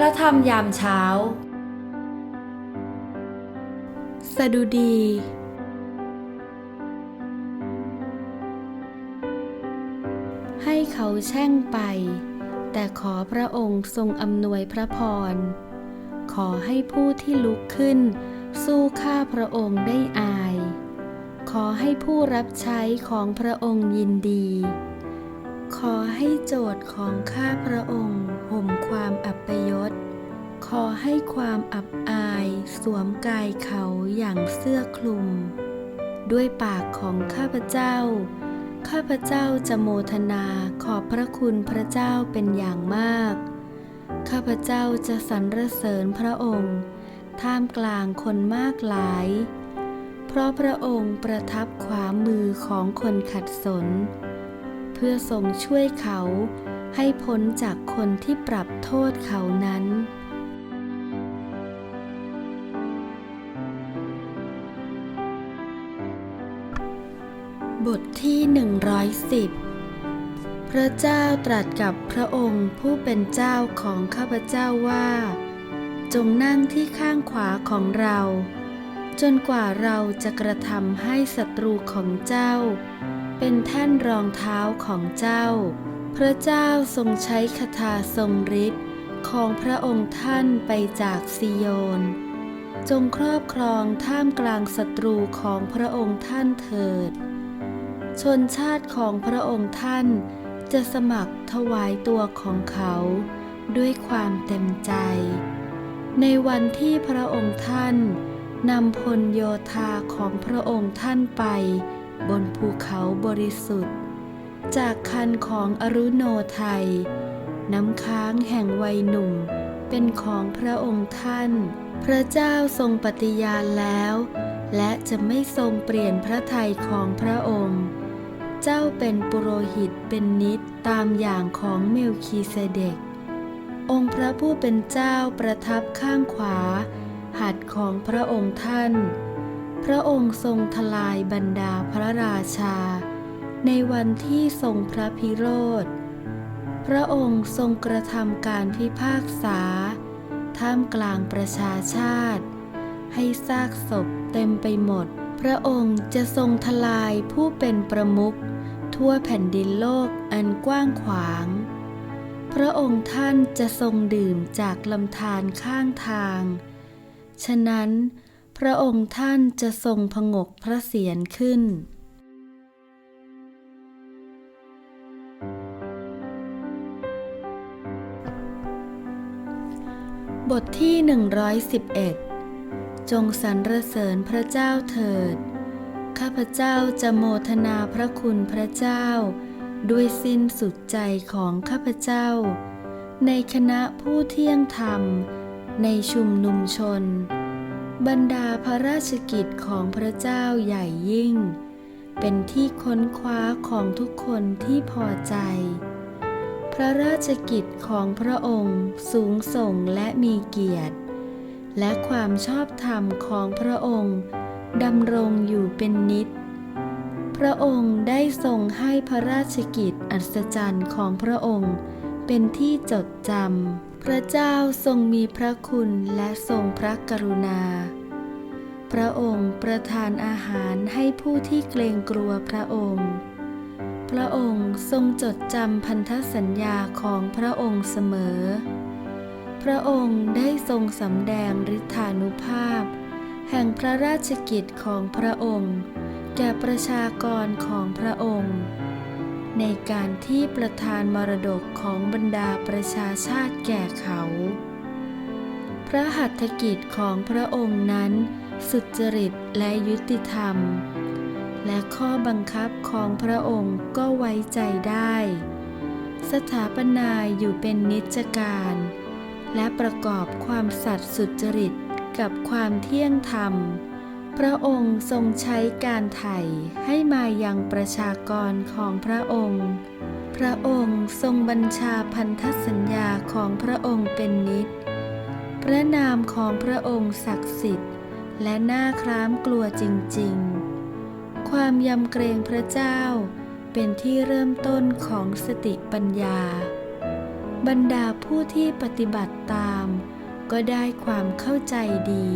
พระธรรมยามเช้า สดุดี ให้เขาแช่งไป แต่ขอพระองค์ทรงอำนวยพระพร ขอให้ผู้ที่ลุกขึ้น สู้ข้าพระองค์ได้อาย ขอให้ผู้รับใช้ของพระองค์ยินดี ขอให้โจทย์ของข้าพระองค์ ความอัปยศ ขอให้ความอับอายสวมกายเขาอย่างเสื้อคลุม ด้วยปากของข้าพเจ้า ข้าพเจ้าจะโมทนาขอบพระคุณพระเจ้าเป็นอย่างมาก ข้าพเจ้าจะสรรเสริญพระองค์ ท่ามกลางคนมากหลาย เพราะพระองค์ประทับขวามือของคนขัดสน เพื่อทรงช่วยเขา ให้พ้นจากคนที่ปรับโทษเขานั้น บทที่ 110 พระเจ้าตรัสกับพระองค์ผู้เป็นเจ้าของข้าพเจ้าว่า จงนั่งที่ข้างขวาของเรา จนกว่าเราจะกระทำให้ศัตรูของเจ้า เป็นแท่นรองเท้าของเจ้า พระเจ้าทรงใช้คาถาทรงฤทธิ์ของพระองค์ท่านไปจากซิโยน จงครอบครองท่ามกลางศัตรูของพระองค์ท่านเถิด ชนชาติของพระองค์ท่านจะสมัครถวายตัวของเขาด้วยความเต็มใจ ในวันที่พระองค์ท่านนำพลโยธาของพระองค์ท่านไปบนภูเขาบริสุทธิ์ จากคันของอรุโนไทย น้ำค้างแห่งวัยหนุ่มเป็นของพระองค์ท่าน พระเจ้าทรงปฏิญาณแล้ว และจะไม่ทรงเปลี่ยนพระทัยของพระองค์ เจ้าเป็นปุโรหิตเป็นนิดตามอย่างของเมลคีเซเดก องค์พระผู้เป็นเจ้าประทับข้างขวา หัดของพระองค์ท่าน พระองค์ทรงทลายบรรดาพระราชา ในวันที่ทรงพระพิโรธ พระองค์ทรงกระทำการพิพากษา ท่ามกลางประชาชาติ ให้ซากศพเต็มไปหมด พระองค์จะทรงทลายผู้เป็นประมุขทั่วแผ่นดินโลกอันกว้างขวาง พระองค์ท่านจะทรงดื่มจากลำธารข้างทาง ฉะนั้น พระองค์ท่านจะทรงผงกพระเศียรขึ้น บทที่ 111 จงสรรเสริญพระเจ้าเถิด ข้าพเจ้าจะโมทนาพระคุณพระเจ้า ด้วยสิ้นสุดใจของข้าพเจ้า ในคณะผู้เที่ยงธรรม ในชุมนุมชน บรรดาพระราชกิจของพระเจ้าใหญ่ยิ่ง เป็นที่ค้นคว้าของทุกคนที่พอใจ พระราชกิจของพระองค์สูงส่งและมีเกียรติ และความชอบธรรมของพระองค์ดำรงอยู่เป็นนิจพระองค์ได้ทรงให้พระราชกิจอัศจรรย์ของพระองค์ เป็นที่จดจำ พระเจ้าทรงมีพระคุณและทรงพระกรุณา พระองค์ประทานอาหารให้ผู้ที่เกรงกลัวพระองค์ พระองค์ทรงจดจำพันธสัญญาของพระองค์เสมอ พระองค์ได้ทรงสำแดงฤทธานุภาพ แห่งพระราชกิจของพระองค์ แก่ประชากรของพระองค์ ในการที่ประทานมรดกของบรรดาประชาชาติแก่เขา พระหัตถกิจของพระองค์นั้นสุจริตและยุติธรรม และข้อบังคับของพระองค์ก็ไว้ใจได้ สถาปนาอยู่เป็นนิจการ และประกอบความสัตย์สุจริตกับความเที่ยงธรรม พระองค์ทรงใช้การไถ่ให้มายังประชากรของพระองค์ พระองค์ทรงบัญชาพันธสัญญาของพระองค์เป็นนิจ พระนามของพระองค์ศักดิ์สิทธิ์ และน่าคร้ามกลัวจริง ๆ ความยำเกรงพระเจ้า เป็นที่เริ่มต้นของสติปัญญา บรรดาผู้ที่ปฏิบัติตาม ก็ได้ความเข้าใจดี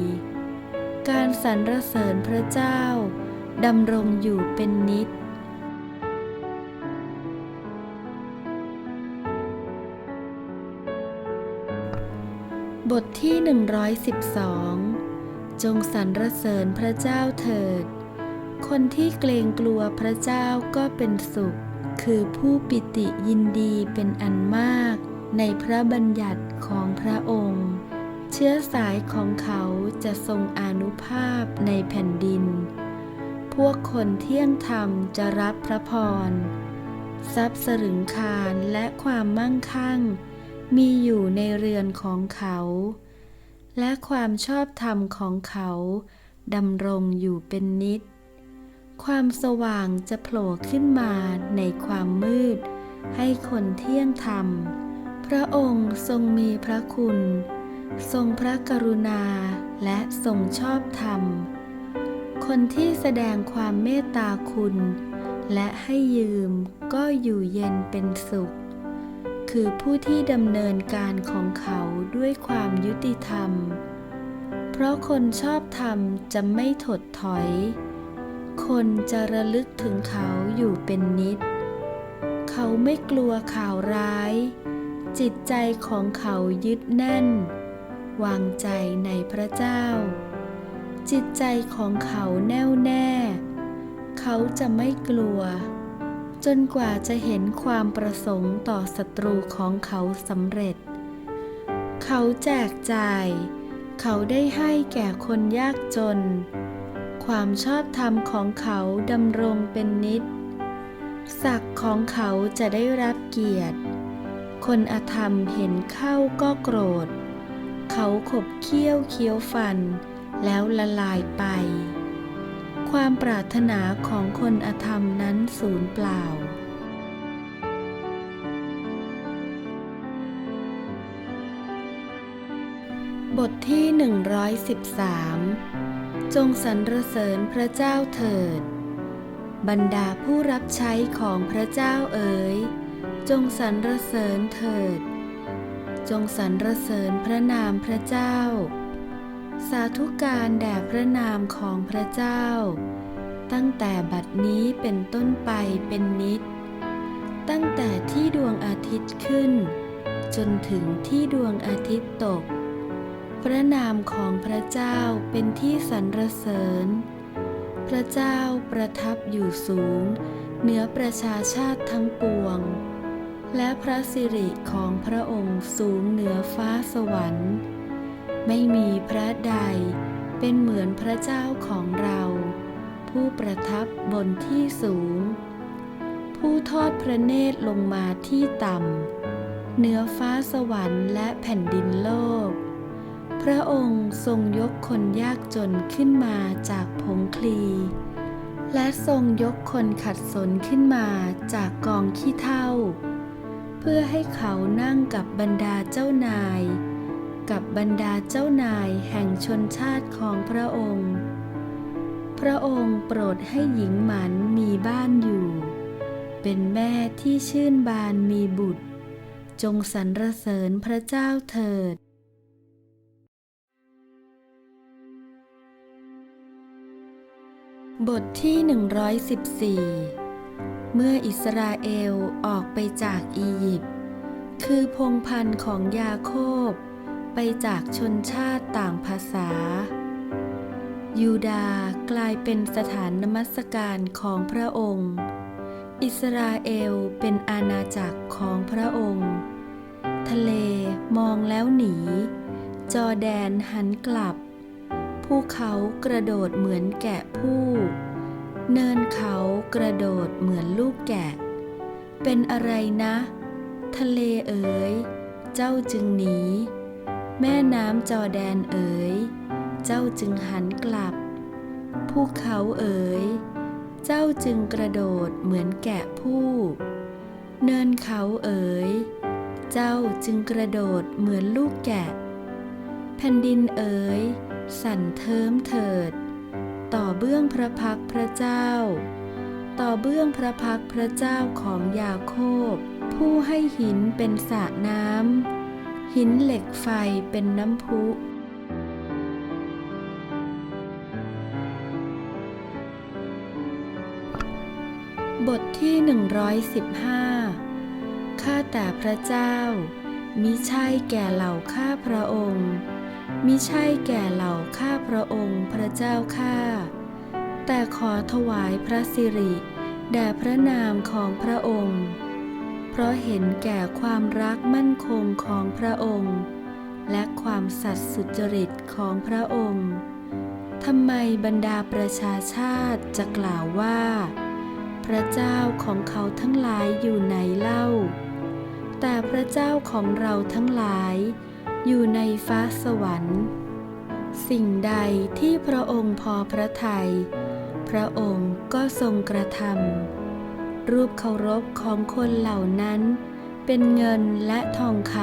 การสรรเสริญพระเจ้าดำรงอยู่เป็นนิจบทที่ 112 จงสรรเสริญพระเจ้าเถิด คนที่เกรงกลัวพระเจ้าก็เป็นสุข คือผู้ปิติยินดีเป็นอันมาก ในพระบัญญัติของพระองค์ เชื้อสายของเขาจะทรงอนุภาพในแผ่นดิน พวกคนเที่ยงธรรมจะรับพระพร ทรัพย์สรึงคารและความมั่งคั่ง มีอยู่ในเรือนของเขา และความชอบธรรมของเขาดำรงอยู่เป็นนิจ ความสว่างจะโผล่ขึ้นมาในความมืด ให้คนเที่ยงธรรม พระองค์ทรงมีพระคุณ ทรงพระกรุณาและทรงชอบธรรม คนที่แสดงความเมตตาคุณ และให้ยืมก็อยู่เย็นเป็นสุข คือผู้ที่ดำเนินการของเขาด้วยความยุติธรรม เพราะคนชอบธรรมจะไม่ถดถอย คนจะระลึกถึงเขาอยู่เป็นนิด เขาไม่กลัวข่าวร้าย จิตใจของเขายึดแน่น วางใจในพระเจ้า จิตใจของเขาแน่วแน่ เขาจะไม่กลัว จนกว่าจะเห็นความประสงค์ต่อศัตรูของเขาสำเร็จ เขาแจกจ่าย เขาได้ให้แก่คนยากจน ความชอบธรรมของเขาดำรงเป็นนิจศักดิ์ของเขาจะได้รับเกียรติ คนอธรรมเห็นเข้าก็โกรธ เขาขบเคี้ยวเคี้ยวฟัน แล้วละลายไป ความปรารถนาของคนอธรรมนั้นสูญเปล่าบทที่ 113 จงสรรเสริญพระเจ้าเถิด บรรดาผู้รับใช้ของพระเจ้าเอ๋ย จงสรรเสริญเถิด จงสรรเสริญพระนามพระเจ้า สาธุการแด่พระนามของพระเจ้า ตั้งแต่บัดนี้เป็นต้นไปเป็นนิด ตั้งแต่ที่ดวงอาทิตย์ขึ้น จนถึงที่ดวงอาทิตย์ตก พระนามของพระเจ้าเป็นที่สรรเสริญ พระเจ้าประทับอยู่สูง เหนือประชาชาติทั้งปวง และพระสิริของพระองค์สูงเหนือฟ้าสวรรค์ ไม่มีพระใดเป็นเหมือนพระเจ้าของเรา ผู้ประทับบนที่สูง ผู้ทอดพระเนตรลงมาที่ต่ำเหนือฟ้าสวรรค์และแผ่นดินโลก พระองค์ทรงยกคนยากจนขึ้นมาจากผงคลี และทรงยกคนขัดสนขึ้นมาจากกองขี้เถ้าเพื่อให้เขานั่งกับบรรดาเจ้านาย กับบรรดาเจ้านายแห่งชนชาติของพระองค์ พระองค์โปรดให้หญิงหมันมีบ้านอยู่ เป็นแม่ที่ชื่นบานมีบุตร จงสรรเสริญพระเจ้าเถิด บทที่ 114 เมื่ออิสราเอลออกไปจากอียิปต์ คือพงพันธ์ของยาโคบ ไปจากชนชาติต่างภาษา ยูดาห์กลายเป็นสถานนมัสการของพระองค์ อิสราเอลเป็นอาณาจักรของพระองค์ ทะเลมองแล้วหนี จอแดนหันกลับ ภูเขากระโดดเหมือนแกะผู้ เนินเขากระโดดเหมือนลูกแกะ เป็นอะไรนะ ทะเลเอ๋ย เจ้าจึงหนี แม่น้ำจอแดนเอ๋ย เจ้าจึงหันกลับ ภูเขาเอ๋ย เจ้าจึงกระโดดเหมือนแกะผู้ เนินเขาเอ๋ย เจ้าจึงกระโดดเหมือนลูกแกะ แผ่นดินเอ๋ย สั่นเทิมเถิด ต่อเบื้องพระพักพระเจ้า ต่อเบื้องพระพักพระเจ้าของยาโคบ ผู้ให้หินเป็นสระน้ำหินเหล็กไฟเป็นน้ำพุบทที่ 115 ข้าแต่พระเจ้า มิใช่แก่เหล่าข้าพระองค์ มิใช่แก่เหล่าข้าพระองค์พระเจ้าข้า แต่ขอถวายพระสิริแด่พระนามของพระองค์ เพราะเห็นแก่ความรักมั่นคงของพระองค์ และความสัตย์สุจริตของพระองค์ทำไมบรรดาประชาชาติจะกล่าวว่า พระเจ้าของเขาทั้งหลายอยู่ไหนเล่า แต่พระเจ้าของเราทั้งหลาย อยู่ในฟ้าสวรรค์ สิ่งใดที่พระองค์พอพระทยัยพระองค์ก็ทรงกระทำรูปเคารพของคนเหล่านั้นเป็นเงินและทองค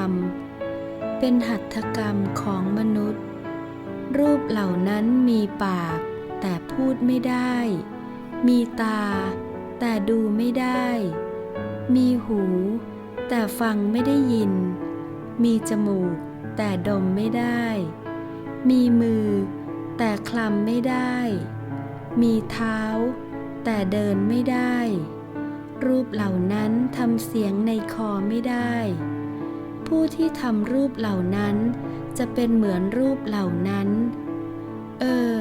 ำเป็นหัตถกรรมของมนุษย์ รูปเหล่านั้นมีปากแต่พูดไม่ได้ มีตาแต่ดูไม่ได้ มีหูแต่ฟังไม่ได้ยิน มีจมูก แต่ดมไม่ได้ มีมือ แต่คลำไม่ได้ มีเท้า แต่เดินไม่ได้ รูปเหล่านั้นทำเสียงในคอไม่ได้ ผู้ที่ทำรูปเหล่านั้น จะเป็นเหมือนรูปเหล่านั้น เออ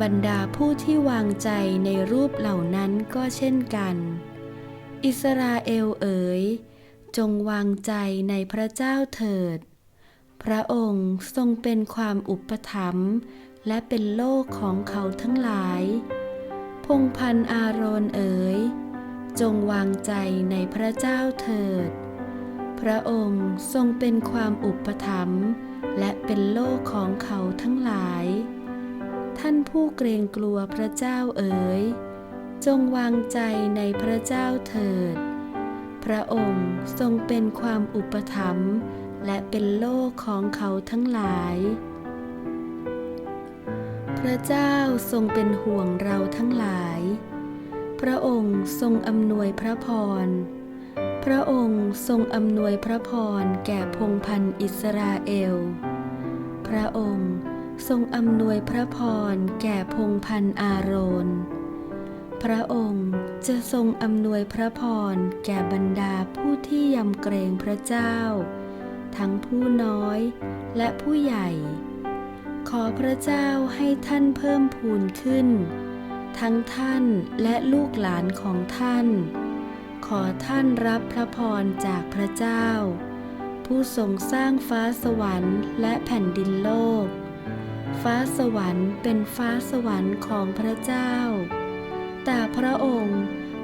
บรรดาผู้ที่วางใจในรูปเหล่านั้นก็เช่นกัน อิสราเอลเอ๋ยจงวางใจในพระเจ้าเถิด พระองค์ทรงเป็นความอุปถัมภ์และเป็นโลกของเขาทั้งหลาย พงพันอาโรนเอ๋ย จงวางใจในพระเจ้าเถิด พระองค์ทรงเป็นความอุปถัมภ์และเป็นโลกของเขาทั้งหลาย ท่านผู้เกรงกลัวพระเจ้าเอ๋ย จงวางใจในพระเจ้าเถิด พระองค์ทรงเป็นความอุปถัมภ์ และเป็นโลกของเขาทั้งหลาย พระเจ้าทรงเป็นห่วงเราทั้งหลาย พระองค์ทรงอำนวยพระพร พระองค์ทรงอำนวยพระพรแก่พงพันธ์อิสราเอล พระองค์ทรงอำนวยพระพรแก่พงพันธ์อาโรนพระองค์จะทรงอำนวยพระพรแก่บรรดาผู้ที่ยำเกรงพระเจ้า ทั้งผู้น้อยและผู้ใหญ่ ขอพระเจ้าให้ท่านเพิ่มพูนขึ้น ทั้งท่านและลูกหลานของท่าน ขอท่านรับพระพรจากพระเจ้า ผู้ทรงสร้างฟ้าสวรรค์และแผ่นดินโลก ฟ้าสวรรค์เป็นฟ้าสวรรค์ของพระเจ้า แต่พระองค์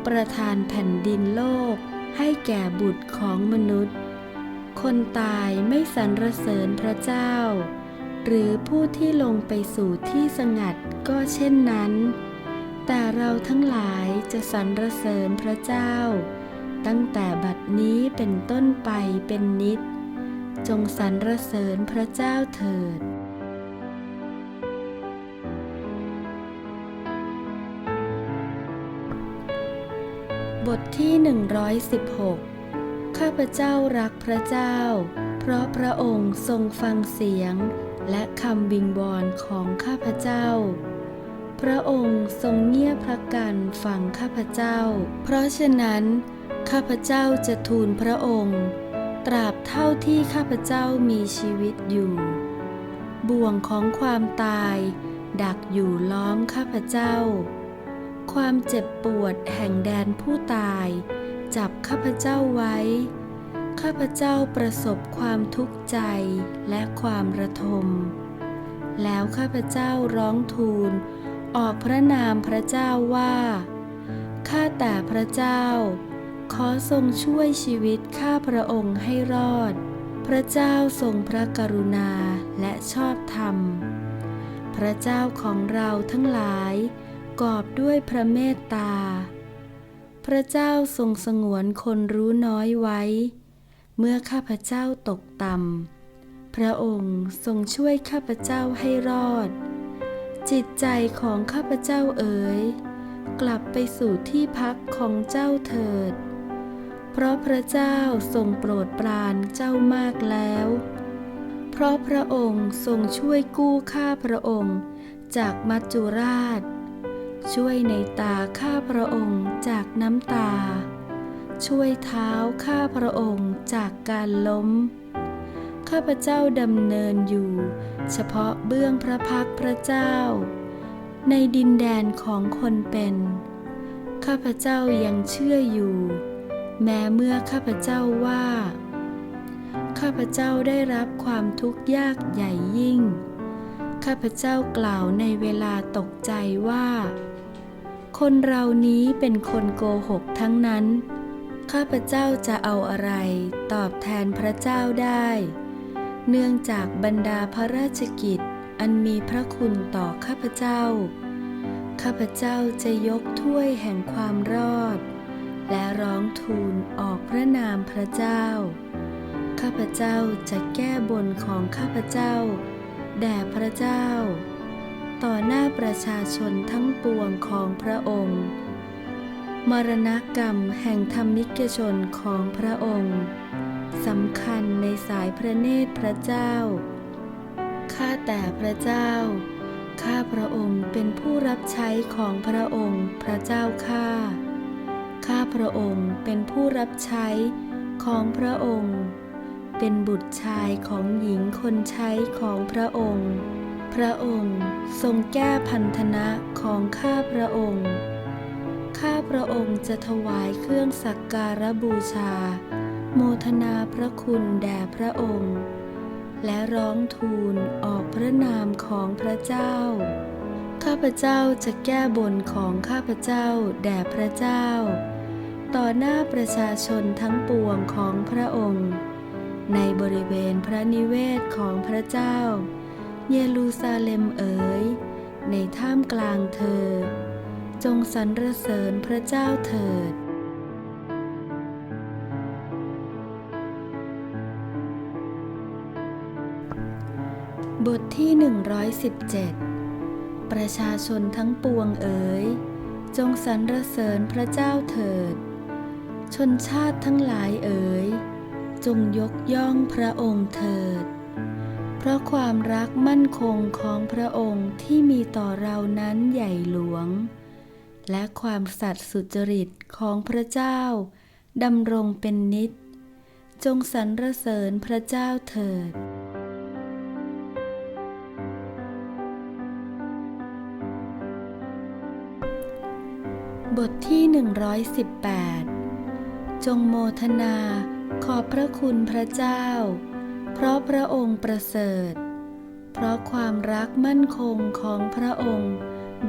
ประทานแผ่นดินโลกให้แก่บุตรของมนุษย์ คนตายไม่สรรเสริญพระเจ้า หรือผู้ที่ลงไปสู่ที่สงัดก็เช่นนั้น แต่เราทั้งหลายจะสรรเสริญพระเจ้า ตั้งแต่บัดนี้เป็นต้นไปเป็นนิด จงสรรเสริญพระเจ้าเถิดบทที่ 116 ข้าพเจ้ารักพระเจ้า เพราะพระองค์ทรงฟังเสียง และคำวิงวอนของข้าพเจ้า พระองค์ทรงเงียบพระกันฟังข้าพเจ้า เพราะฉะนั้น ข้าพเจ้าจะทูลพระองค์ ตราบเท่าที่ข้าพเจ้ามีชีวิตอยู่ บ่วงของความตาย ดักอยู่ล้อมข้าพเจ้า ความเจ็บปวดแห่งแดนผู้ตาย จับข้าพเจ้าไว้ ข้าพเจ้าประสบความทุกข์ใจและความระทม แล้วข้าพเจ้าร้องทูล ออกพระนามพระเจ้าว่า ข้าแต่พระเจ้า ขอทรงช่วยชีวิตข้าพระองค์ให้รอด พระเจ้าทรงพระกรุณาและชอบธรรม พระเจ้าของเราทั้งหลาย กอบด้วยพระเมตตา พระเจ้าทรงสงวนคนรู้น้อยไว้ เมื่อข้าพเจ้าตกต่ำ พระองค์ทรงช่วยข้าพเจ้าให้รอด จิตใจของข้าพเจ้าเอ๋ย กลับไปสู่ที่พักของเจ้าเถิด เพราะพระเจ้าทรงโปรดปรานเจ้ามากแล้ว เพราะพระองค์ทรงช่วยกู้ข้าพระองค์จากมัจจุราช ช่วยในตาข้าพระองค์จากน้ำตา ช่วยเท้าข้าพระองค์จากการล้ม ข้าพเจ้าดำเนินอยู่ เฉพาะเบื้องพระพักพระเจ้า ในดินแดนของคนเป็น ข้าพเจ้ายังเชื่ออยู่ แม้เมื่อข้าพเจ้าว่า ข้าพเจ้าได้รับความทุกข์ยากใหญ่ยิ่งข้าพเจ้ากล่าวในเวลาตกใจว่า คนเรานี้เป็นคนโกหกทั้งนั้น ข้าพเจ้าจะเอาอะไรตอบแทนพระเจ้าได้ เนื่องจากบรรดาพระราชกิจอันมีพระคุณต่อข้าพเจ้า ข้าพเจ้าจะยกถ้วยแห่งความรอด และร้องทูลออกพระนามพระเจ้า ข้าพเจ้าจะแก้บนของข้าพเจ้า แด่พระเจ้า ต่อหน้าประชาชนทั้งปวงของพระองค์ มรณกรรมแห่งธรรมิกชนของพระองค์สำคัญในสายพระเนตรพระเจ้า ข้าแต่พระเจ้า ข้าพระองค์เป็นผู้รับใช้ของพระองค์พระเจ้าข้า ข้าพระองค์เป็นผู้รับใช้ของพระองค์ เป็นบุตรชายของหญิงคนใช้ของพระองค์ พระองค์ทรงแก้พันธนะของข้าพระองค์ ข้าพระองค์จะถวายเครื่องสักการะบูชา โมทนาพระคุณแด่พระองค์ และร้องทูลออกพระนามของพระเจ้า ข้าพเจ้าจะแก้บนของข้าพเจ้าแด่พระเจ้า ต่อหน้าประชาชนทั้งปวงของพระองค์ ในบริเวณพระนิเวศของพระเจ้า เยรูซาเล็มเอ๋ย ในท่ามกลางเธอ จงสรรเสริญพระเจ้าเถิด บทที่ 117 ประชาชนทั้งปวงเอ๋ย จงสรรเสริญพระเจ้าเถิด ชนชาติทั้งหลายเอ๋ย จงยกย่องพระองค์เถิด เพราะความรักมั่นคงของพระองค์ที่มีต่อเรานั้นใหญ่หลวง และความสัตย์สุจริตของพระเจ้าดำรงเป็นนิจ จงสรรเสริญพระเจ้าเถิดบทที่ 118 จงโมทนา ขอบพระคุณพระเจ้า เพราะพระองค์ประเสริฐ เพราะความรักมั่นคงของพระองค์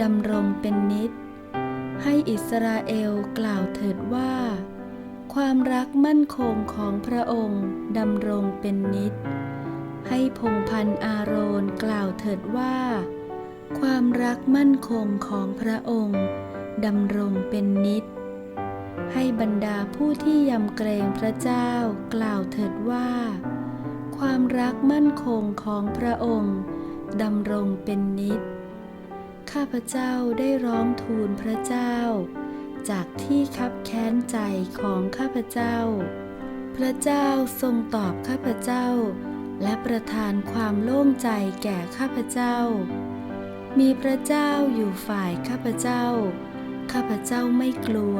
ดำรงเป็นนิจให้อิสราเอลกล่าวเถิดว่า ความรักมั่นคงของพระองค์ดำรงเป็นนิจให้พงพันอาโรนกล่าวเถิดว่า ความรักมั่นคงของพระองค์ดำรงเป็นนิจให้บรรดาผู้ที่ยำเกรงพระเจ้ากล่าวเถิดว่า ความรักมั่นคงของพระองค์ดำรงเป็นนิจข้าพเจ้าได้ร้องทูลพระเจ้า จากที่คับแค้นใจของข้าพเจ้า พระเจ้าทรงตอบข้าพเจ้า และประทานความโล่งใจแก่ข้าพเจ้า มีพระเจ้าอยู่ฝ่ายข้าพเจ้า ข้าพเจ้าไม่กลัว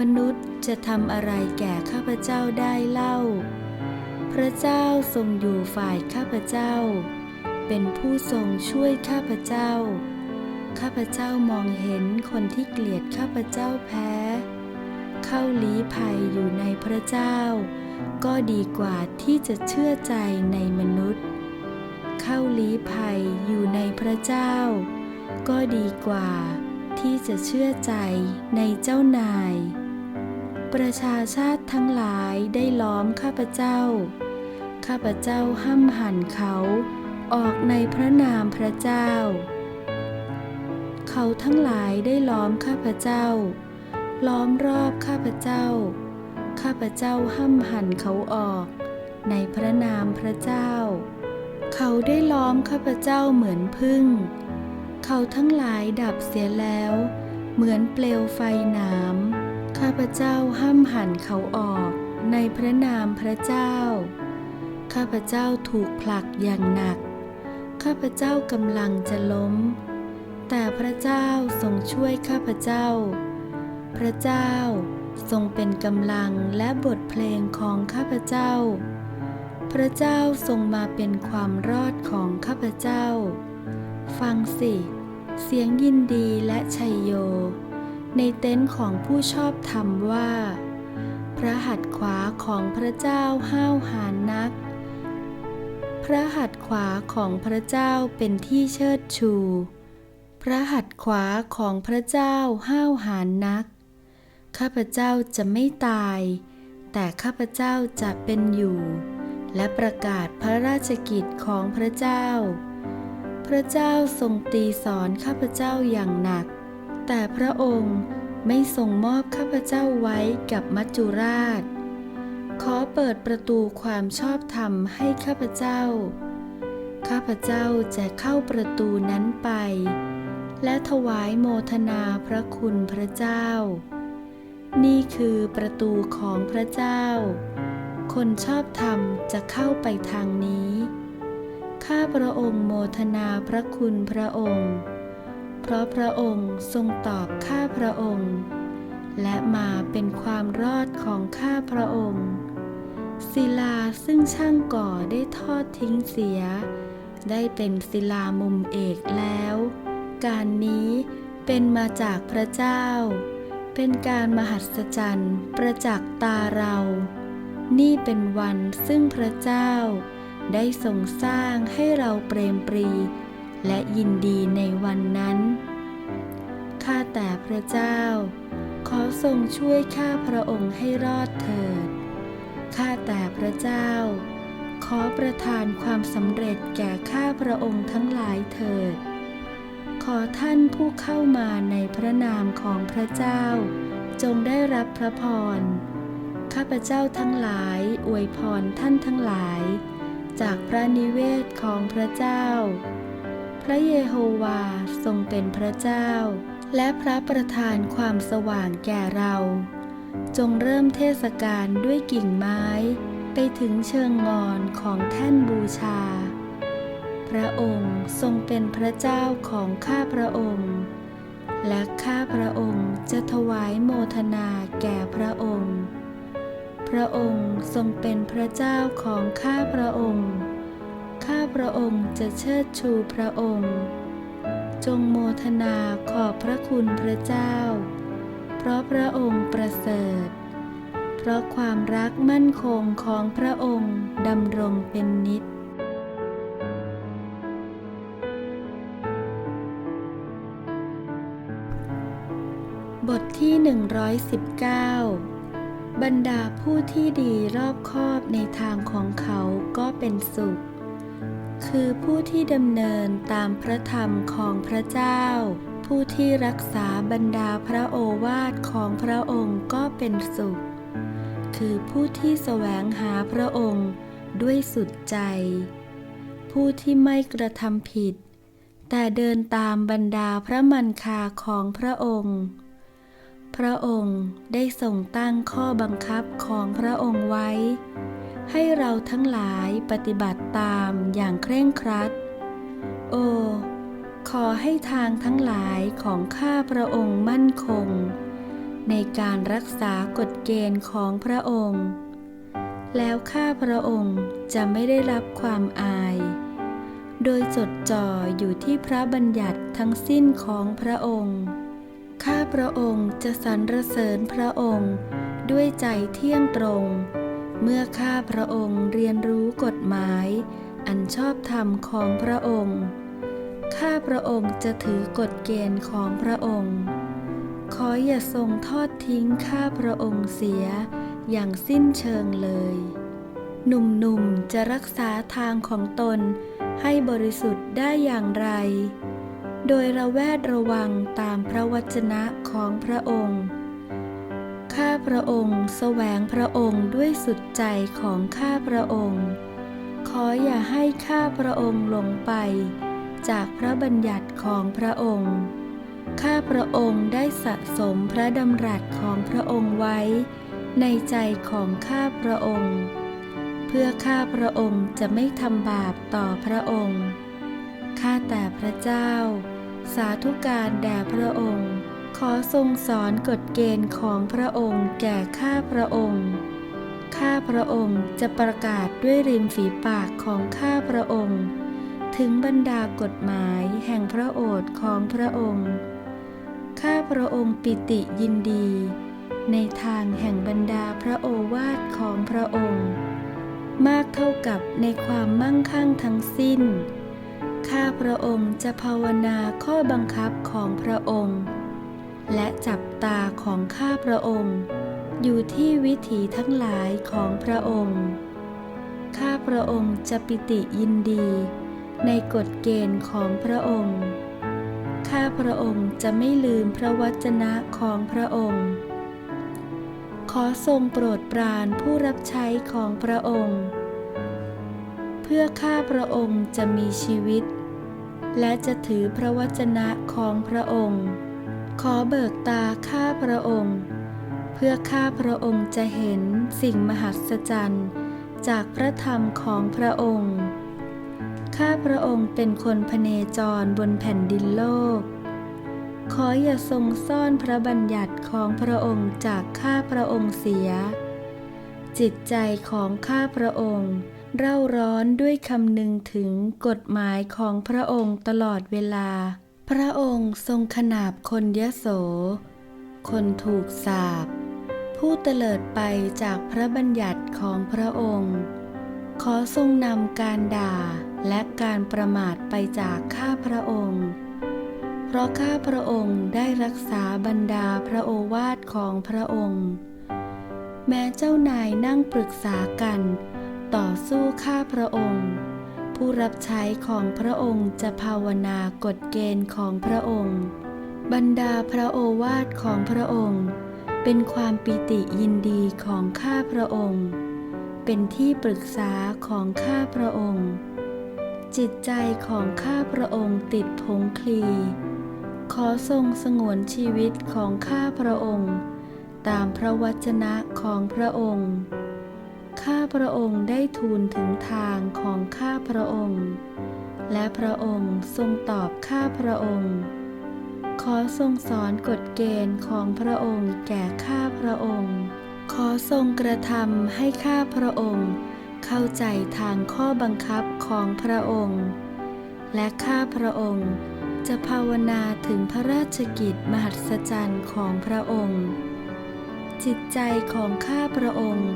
มนุษย์จะทำอะไรแก่ข้าพเจ้าได้เล่า พระเจ้าทรงอยู่ฝ่ายข้าพเจ้า เป็นผู้ทรงช่วยข้าพเจ้า ข้าพเจ้ามองเห็นคนที่เกลียดข้าพเจ้าแพ้ เข้าลี้ภัยอยู่ในพระเจ้า ก็ดีกว่าที่จะเชื่อใจในมนุษย์ เข้าลี้ภัยอยู่ในพระเจ้า ก็ดีกว่าที่จะเชื่อใจในเจ้านายประชาชาติทั้งหลายได้ล้อมข้าพเจ้า ข้าพเจ้าห้ำหันเขาออกในพระนามพระเจ้า เขาทั้งหลายได้ล้อมข้าพเจ้า ล้อมรอบข้าพเจ้า ข้าพเจ้าห้ำหันเขาออกในพระนามพระเจ้า เขาได้ล้อมข้าพเจ้าเหมือนพึ่ง เขาทั้งหลายดับเสียแล้ว เหมือนเปลวไฟหนามข้าข้าพเจ้าห้ามหันเขาออกในพระนามพระเจ้า ข้าพเจ้าถูกผลักอย่างหนัก ข้าพเจ้ากำลังจะล้ม แต่พระเจ้าทรงช่วยข้าพเจ้า พระเจ้าทรงเป็นกำลังและบทเพลงของข้าพเจ้า พระเจ้าทรงมาเป็นความรอดของข้าพเจ้า ฟังสิ เสียงยินดีและชัยโย ในเต็นท์ของผู้ชอบธรรมว่า พระหัตถ์ขวาของพระเจ้าห้าวหาญนัก พระหัตถ์ขวาของพระเจ้าเป็นที่เชิดชู พระหัตถ์ขวาของพระเจ้าห้าวหาญนัก ข้าพเจ้าจะไม่ตาย แต่ข้าพเจ้าจะเป็นอยู่ และประกาศพระราชกิจของพระเจ้า พระเจ้าทรงตีสอนข้าพเจ้าอย่างหนัก แต่พระองค์ไม่ทรงมอบข้าพเจ้าไว้กับมัจจุราช ขอเปิดประตูความชอบธรรมให้ข้าพเจ้า ข้าพเจ้าจะเข้าประตูนั้นไป และถวายโมทนาพระคุณพระเจ้า นี่คือประตูของพระเจ้า คนชอบธรรมจะเข้าไปทางนี้ ข้าพระองค์โมทนาพระคุณพระองค์ เพราะพระองค์ทรงตอบข้าพระองค์และมาเป็นความรอดของข้าพระองค์ ศิลาซึ่งช่างก่อได้ทอดทิ้งเสีย ได้เป็นศิลามุมเอกแล้ว การนี้เป็นมาจากพระเจ้า เป็นการมหัศจรรย์ประจักษ์ตาเรา นี่เป็นวันซึ่งพระเจ้า ได้ทรงสร้างให้เราเปรมปรี และยินดีในวันนั้น ข้าแต่พระเจ้า ขอทรงช่วยข้าพระองค์ให้รอดเถิด ข้าแต่พระเจ้า ขอประทานความสำเร็จแก่ข้าพระองค์ทั้งหลายเถิด ขอท่านผู้เข้ามาในพระนามของพระเจ้า จงได้รับพระพร ข้าพเจ้าทั้งหลายอวยพรท่านทั้งหลาย จากพระนิเวศของพระเจ้า พระเยโฮวาทรงเป็นพระเจ้า และพระประทานความสว่างแก่เรา จงเริ่มเทศกาลด้วยกิ่งไม้ ไปถึงเชิงงอนของแท่นบูชา พระองค์ทรงเป็นพระเจ้าของข้าพระองค์ และข้าพระองค์จะถวายโมทนาแก่พระองค์ พระองค์ทรงเป็นพระเจ้าของข้าพระองค์ ข้าพระองค์จะเชิดชูพระองค์ จงโมทนาขอบพระคุณพระเจ้า เพราะพระองค์ประเสริฐ เพราะความรักมั่นคงของพระองค์ดำรงเป็นนิจบทที่ 119 บรรดาผู้ที่ดีรอบคอบในทางของเขาก็เป็นสุข คือผู้ที่ดำเนินตามพระธรรมของพระเจ้า ผู้ที่รักษาบรรดาพระโอวาทของพระองค์ก็เป็นสุข คือผู้ที่แสวงหาพระองค์ด้วยสุดใจ ผู้ที่ไม่กระทำผิด แต่เดินตามบรรดาพระมันคาของพระองค์ พระองค์ได้ทรงตั้งข้อบังคับของพระองค์ไว้ ให้เราทั้งหลายปฏิบัติตามอย่างเคร่งครัด โอ้ ขอให้ทางทั้งหลายของข้าพระองค์มั่นคง ในการรักษากฎเกณฑ์ของพระองค์ แล้วข้าพระองค์จะไม่ได้รับความอาย โดยจดจ่ออยู่ที่พระบัญญัติทั้งสิ้นของพระองค์ ข้าพระองค์จะสรรเสริญพระองค์ด้วยใจเที่ยงตรง เมื่อข้าพระองค์เรียนรู้กฎหมาย อันชอบธรรมของพระองค์ ข้าพระองค์จะถือกฎเกณฑ์ของพระองค์ ขออย่าทรงทอดทิ้งข้าพระองค์เสียอย่างสิ้นเชิงเลย หนุ่มๆจะรักษาทางของตนให้บริสุทธิ์ได้อย่างไร โดยระแวดระวังตามพระวจนะของพระองค์ ข้าพระองค์แสวงพระองค์ด้วยสุดใจของข้าพระองค์ ขออย่าให้ข้าพระองค์หลงไป จากพระบัญญัติของพระองค์ ข้าพระองค์ได้สะสมพระดำรัสของพระองค์ไว้ ในใจของข้าพระองค์ เพื่อข้าพระองค์จะไม่ทำบาปต่อพระองค์ ข้าแต่พระเจ้า สาธุการแด่พระองค์ ขอทรงสอนกฎเกณฑ์ของพระองค์แก่ข้าพระองค์ข้าพระองค์จะประกาศด้วยริมฝีปากของข้าพระองค์ ถึงบรรดากฎหมายแห่งพระโอษฐ์ของพระองค์ ข้าพระองค์ปิติยินดี ในทางแห่งบรรดาพระโอวาทของพระองค์ มากเท่ากับในความมั่งคั่งทั้งสิ้น ข้าพระองค์จะภาวนาข้อบังคับของพระองค์ และจับตาของข้าพระองค์ อยู่ที่วิถีทั้งหลายของพระองค์ ข้าพระองค์จะปิติยินดี ในกฎเกณฑ์ของพระองค์ ข้าพระองค์จะไม่ลืมพระวจนะของพระองค์ ขอทรงโปรดปรานผู้รับใช้ของพระองค์ เพื่อข้าพระองค์จะมีชีวิต และจะถือพระวจนะของพระองค์ ขอเบิกตาข้าพระองค์เพื่อข้าพระองค์จะเห็นสิ่งมหัศจรรย์ จากพระธรรมของพระองค์ ข้าพระองค์เป็นคนพเนจรบนแผ่นดินโลก ขออย่าทรงซ่อนพระบัญญัติของพระองค์จากข้าพระองค์เสีย จิตใจของข้าพระองค์ เร่าร้อนด้วยคำนึงถึงกฎหมายของพระองค์ตลอดเวลา พระองค์ทรงขนาบคนยโส คนถูกสาปผู้เตลิดไปจากพระบัญญัติของพระองค์ ขอทรงนำการด่า และการประมาทไปจากข้าพระองค์ เพราะข้าพระองค์ได้รักษาบรรดาพระโอวาทของพระองค์ แม้เจ้านายนั่งปรึกษากัน ต่อสู้ข้าพระองค์ ผู้รับใช้ของพระองค์จะภาวนากฎเกณฑ์ของพระองค์ บรรดาพระโอวาทของพระองค์ เป็นความปิติยินดีของข้าพระองค์ เป็นที่ปรึกษาของข้าพระองค์ จิตใจของข้าพระองค์ติดผงคลี ขอทรงสงวนชีวิตของข้าพระองค์ ตามพระวจนะของพระองค์ ข้าพระองค์ได้ทูลถึงทางของข้าพระองค์ และพระองค์ทรงตอบข้าพระองค์ ขอทรงสอนกฎเกณฑ์ของพระองค์แก่ข้าพระองค์ ขอทรงกระทำให้ข้าพระองค์ เข้าใจทางข้อบังคับของพระองค์ และข้าพระองค์จะภาวนาถึงพระราชกิจมหัศจรรย์ของพระองค์ จิตใจของข้าพระองค์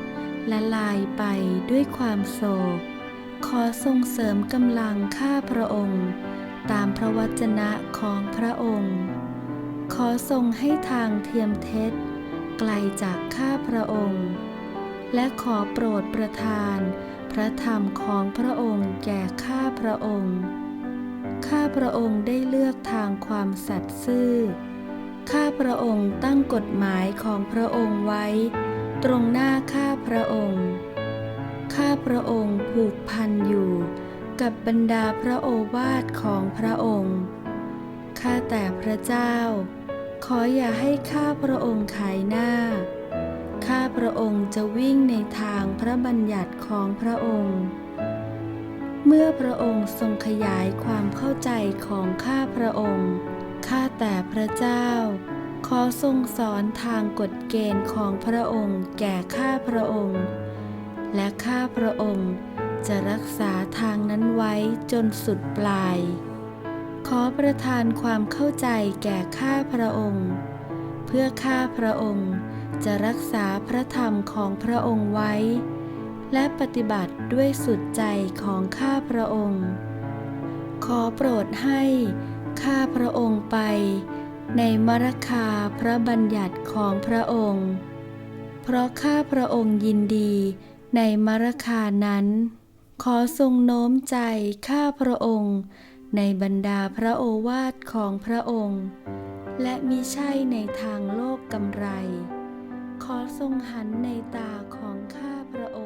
ละลายไปด้วยความโศก ขอทรงเสริมกำลังข้าพระองค์ ตามพระวจนะของพระองค์ ขอทรงให้ทางเทียมเท็จ ไกลจากข้าพระองค์ และขอโปรดประทาน พระธรรมของพระองค์แก่ข้าพระองค์ ข้าพระองค์ได้เลือกทางความสัตย์ซื่อ ข้าพระองค์ตั้งกฎหมายของพระองค์ไว้ ตรงหน้าข้าพระองค์ ข้าพระองค์ผูกพันอยู่กับบรรดาพระโอวาทของพระองค์ ข้าแต่พระเจ้า ขออย่าให้ข้าพระองค์ขายหน้า ข้าพระองค์จะวิ่งในทางพระบัญญัติของพระองค์ เมื่อพระองค์ทรงขยายความเข้าใจของข้าพระองค์ ข้าแต่พระเจ้า ขอทรงสอนทางกฎเกณฑ์ของพระองค์แก่ข้าพระองค์ และข้าพระองค์จะรักษาทางนั้นไว้จนสุดปลาย ขอประทานความเข้าใจแก่ข้าพระองค์ เพื่อข้าพระองค์ จะรักษาพระธรรมของพระองค์ไว้ และปฏิบัติด้วยสุดใจของข้าพระองค์ ขอโปรดให้ข้าพระองค์ไป ในมรคาพระบัญญัติของพระองค์ เพราะข้าพระองค์ยินดีในมรคานั้น ขอทรงโน้มใจข้าพระองค์ ในบรรดาพระโอวาทของพระองค์ และมิใช่ในทางโลกกำไร ขอทรงหันในตาของข้าพระองค์